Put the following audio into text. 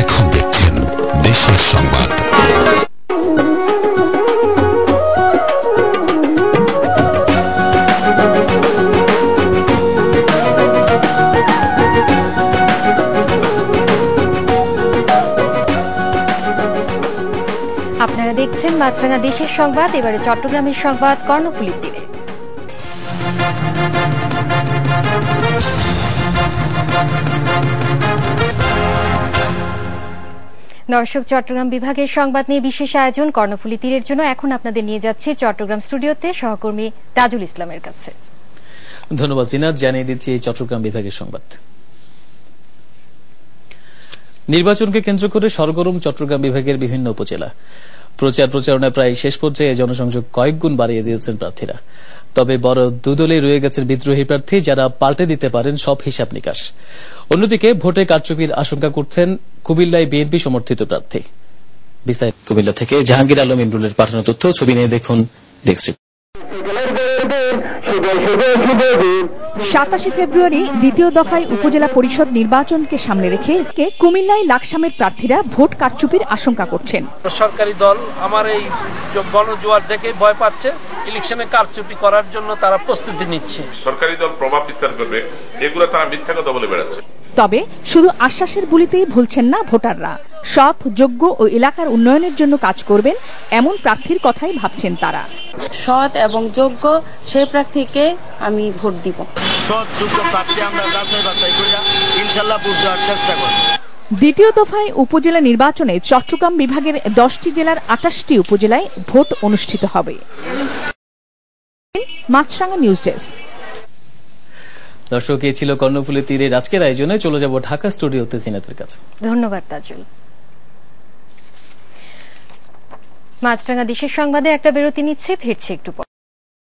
এখন দেখছেন দেশের সংবাদ। আপনারা দেখছেন মাছরাঙা দেশের সংবাদ এবারে চট্টগ্রামের সংবাদ কর্ণফুলীর তীরে দর্শক, চট্টগ্রাম বিভাগের সংবাদ নিয়ে বিশেষ আয়োজন কর্ণফুলী তীরের জন্য এখন আপনাদের নিয়ে যাচ্ছি চট্টগ্রাম স্টুডিওতে সহকর্মী তাজুল ইসলামের কাছে। ধন্যবাদ জিনাত, জানিয়ে দিচ্ছি চট্টগ্রাম বিভাগের সংবাদ। নির্বাচনকে কেন্দ্র করে সরগরম চট্টগ্রাম বিভাগের বিভিন্ন উপজেলা। প্রচার প্রচারণা প্রায় শেষ পর্যায়ে জনসংযোগ কয়েক গুণ বাড়িয়ে দিয়েছেন প্রার্থীরা। তবে বড় দুদলে রয়ে গেছেন বিদ্রোহী প্রার্থী, যারা পাল্টে দিতে পারেন সব হিসাব নিকাশ। অন্যদিকে ভোটে কারচুপির আশঙ্কা করছেন কুমিল্লায় বিএনপি সমর্থিত প্রার্থী। বিস্তারিত কুমিল্লা থেকে জাহাঙ্গীর আলম ইমরুলের পাঠানো তথ্য ছবি নিয়ে দেখুন ডেস্ক সাতাশে ফেব্রুয়ারি দ্বিতীয় দফায় উপজেলা পরিষদ নির্বাচনকে সামনে রেখে কুমিল্লায় লাকসামের প্রার্থীরা ভোট কারচুপির আশঙ্কা করছেন। সরকারি দল আমার এই গণজোয়ার দেখে ভয় পাচ্ছে ইলেকশনে কারচুপি করার জন্য তারা প্রস্তুতি নিচ্ছে। সরকারি দল প্রভাব বিস্তার করবে এগুলো তারা মিথ্যা কথা বলে বেড়াচ্ছে। তবে শুধু আশ্বাসের বুলিতেই ভুলছেন না ভোটাররা। সৎ যোগ্য ও এলাকার উন্নয়নের জন্য কাজ করবেন এমন প্রার্থীর কথাই ভাবছেন তারা। সৎ এবং যোগ্য সেই প্রার্থীকে আমি ভোট দিব। সৎ যোগ্য প্রার্থী আমরা যাচাই বাছাই করিয়া ইনশাল্লাহ ভোট দেওয়ার চেষ্টা করব। দ্বিতীয় দফায় উপজেলা নির্বাচনে চট্টগ্রাম বিভাগের দশটি জেলার আটাশটি উপজেলায় ভোট অনুষ্ঠিত হবে। Maasranga news desk. দর্শক, এ ছিল কর্ণফুলের তীরের আজকের আয়োজনে। চলে যাব ঢাকা স্টুডিওতে জিনাতের কাছে। ধন্যবাদ, তাজুল। মাছরাঙা দেশের সংবাদে একটা বিরতি নিচ্ছে, ফিরছে একটু